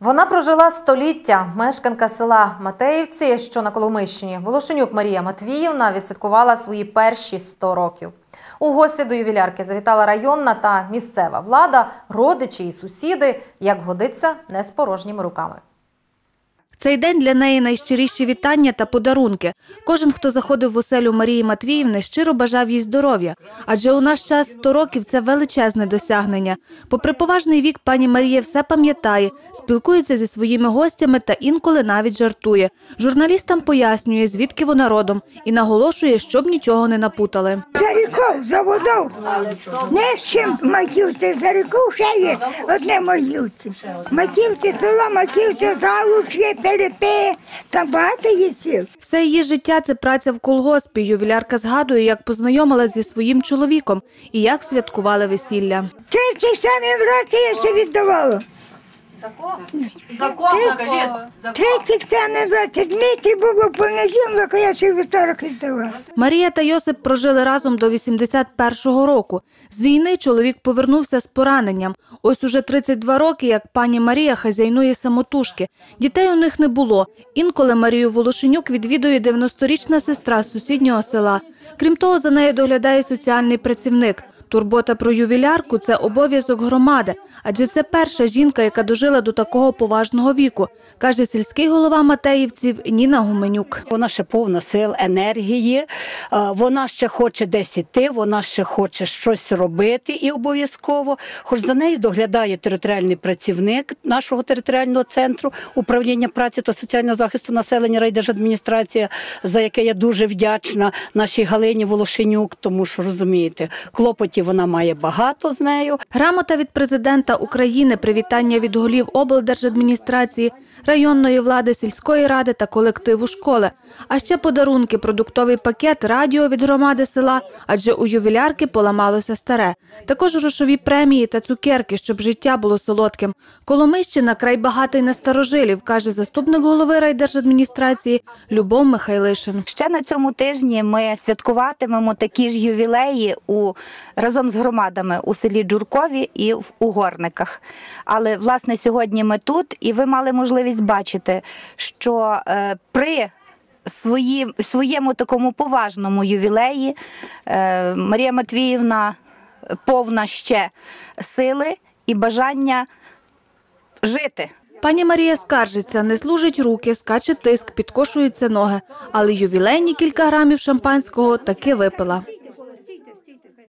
Вона прожила століття. Мешканка села Матеївці, що на Коломищині. Волошенюк Марія Матвіївна відсвяткувала свої перші 100 років. У гості до ювілярки завітала районна та місцева влада, родичі і сусіди, як годиться, не з порожніми руками. Цей день для неї найщиріші вітання та подарунки. Кожен, хто заходив в оселю Марії Матвіївни, щиро бажав їй здоров'я, адже у наш час 100 років це величезне досягнення. Попри поважний вік, пані Марія все пам'ятає, спілкується зі своїми гостями та інколи навіть жартує. Журналістам пояснює, звідки вона родом, і наголошує, щоб нічого не напутали. За ріков, за водою. Не з чим Матівці, за ріков ще є одне Матівці. Матівці, село Матівці, Галучки, Пилипи, там багато є сіл. Все її життя це праця в колгоспі. Ювілярка згадує, як познайомилась зі своїм чоловіком і як святкували весілля. Тридцять самі році я ще віддавала. За кого скажіть? За Тридцять самі році. Дмитрій був у понеділок, а я ще вівторок віддавала. Марія та Йосип прожили разом до 81-го року. З війни чоловік повернувся з пораненням. Ось уже 32 роки, як пані Марія хазяйнує самотужки. Дітей у них не було. Інколи Марію Волошенюк відвідує 90-річна сестра з сусіднього села. Крім того, за нею доглядає соціальний працівник. Турбота про ювілярку це обов'язок громади, адже це перша жінка, яка дожила до такого поважного віку, каже сільський голова Матеївців Ніна Гуменюк. Вона ще повна сил, енергії. е, Вона ще хоче десь іти, вона ще хоче щось робити і обов'язково. Хоч за нею доглядає територіальний працівник нашого територіального центру управління праці та соціального захисту населення райдержадміністрація, за яке я дуже вдячна нашій Галині Волошенюк, тому що розумієте, клопотів вона має багато з нею. Грамота від президента України, привітання від голів облдержадміністрації, районної влади, сільської ради та колективу школи. А ще подарунки, продуктовий пакет, радіо від громади села, адже у ювілярки поламалося старе. Також грошові премії та цукерки, щоб життя було солодким. Коломищина край багатий на старожилів, каже заступник голови райдержадміністрації Любов Михайлишин. Ще на цьому тижні ми святкуватимемо такі ж ювілеї у разом з громадами у селі Джуркові і в Угорниках. Але власне сьогодні ми тут, і ви мали можливість бачити, що е, при свої, своєму такому поважному ювілеї е, Марія Матвіївна повна ще сили і бажання жити. Пані Марія скаржиться, не служить руки, скаче тиск, підкошуються ноги, але ювілейні кілька грамів шампанського таки випила.